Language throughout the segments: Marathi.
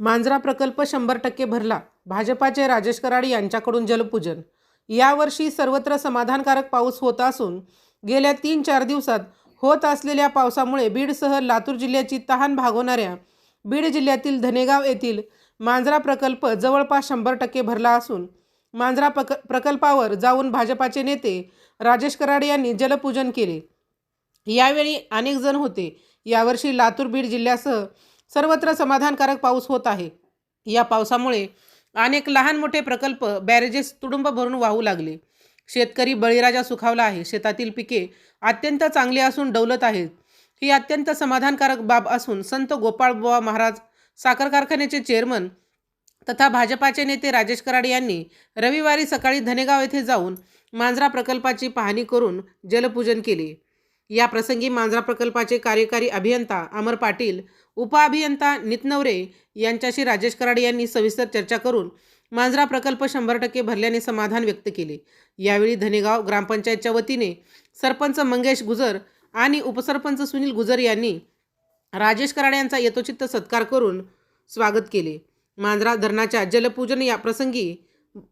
मांजरा प्रकल्प शंभर टक्के भरला. भाजपाचे राजेश कराड यांच्याकडून जलपूजन. यावर्षी सर्वत्र समाधानकारक पाऊस होत असून गेल्या तीन चार दिवसात होत असलेल्या पावसामुळे बीडसह लातूर जिल्ह्याची तहान भागवणाऱ्या बीड जिल्ह्यातील धनेगाव येथील मांजरा प्रकल्प जवळपास शंभर टक्के भरला असून मांजरा प्रक प्रकल्पावर जाऊन भाजपाचे नेते राजेश कराड यांनी जलपूजन केले. यावेळी अनेक जण होते. यावर्षी लातूर बीड जिल्ह्यासह सर्वत्र समाधानकारक पाऊस होत आहे. या पावसामुळे अनेक लहान मोठे प्रकल्प बॅरेजेस तुडुंब भरून वाहू लागले. शेतकरी बळीराजा सुखावला आहे. शेतातील पिके अत्यंत चांगली असून डौलत आहेत. ही अत्यंत समाधानकारक बाब असून संत गोपाळ बुवा महाराज साखर कारखान्याचे चेअरमन तथा भाजपाचे नेते राजेश कराड यांनी रविवारी सकाळी धनेगाव येथे जाऊन मांजरा प्रकल्पाची पाहणी करून जलपूजन केले. या प्रसंगी मांजरा प्रकल्पाचे कार्यकारी अभियंता अमर पाटील उपअभियंता नितनवरे यांच्याशी राजेश कराड यांनी सविस्तर चर्चा करून मांजरा प्रकल्प शंभर टक्के भरल्याने समाधान व्यक्त केले. यावेळी धनेगाव ग्रामपंचायतच्या वतीने सरपंच मंगेश गुजर आणि उपसरपंच सुनील गुजर यांनी राजेश कराड यांचा यथोचित्त सत्कार करून स्वागत केले. मांजरा धरणाच्या जलपूजन या प्रसंगी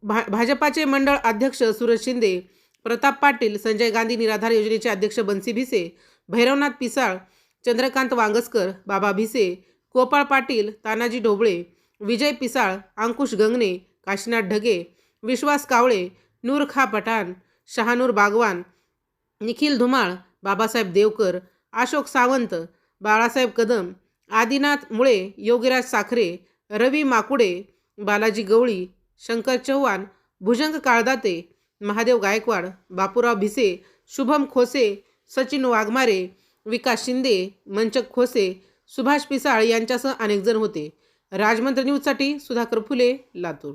भा भाजपाचे मंडळ अध्यक्ष सुरज शिंदे प्रताप पाटील संजय गांधी निराधार योजनेचे अध्यक्ष बन्सी भिसे भैरवनाथ पिसाळ चंद्रकांत वांगसकर बाबा भिसे गोपाळ पाटील तानाजी ढोबळे विजय पिसाळ अंकुश गंगणे काशीनाथ ढगे विश्वास कावळे नूर खा पठाण शहानूर बागवान निखिल धुमाळ बाबासाहेब देवकर अशोक सावंत बाळासाहेब कदम आदिनाथ मुळे योगीराज साखरे रवी माकुडे बालाजी गवळी शंकर चव्हाण भुजंग काळदाते महादेव गायकवाड बापूराव भिसे शुभम खोसे सचिन वाघमारे विकास शिंदे मंचक खोसे सुभाष पिसाळ यांच्यासह अनेकजण होते. राजमंत्र न्यूजसाठी सुधाकर फुले लातूर.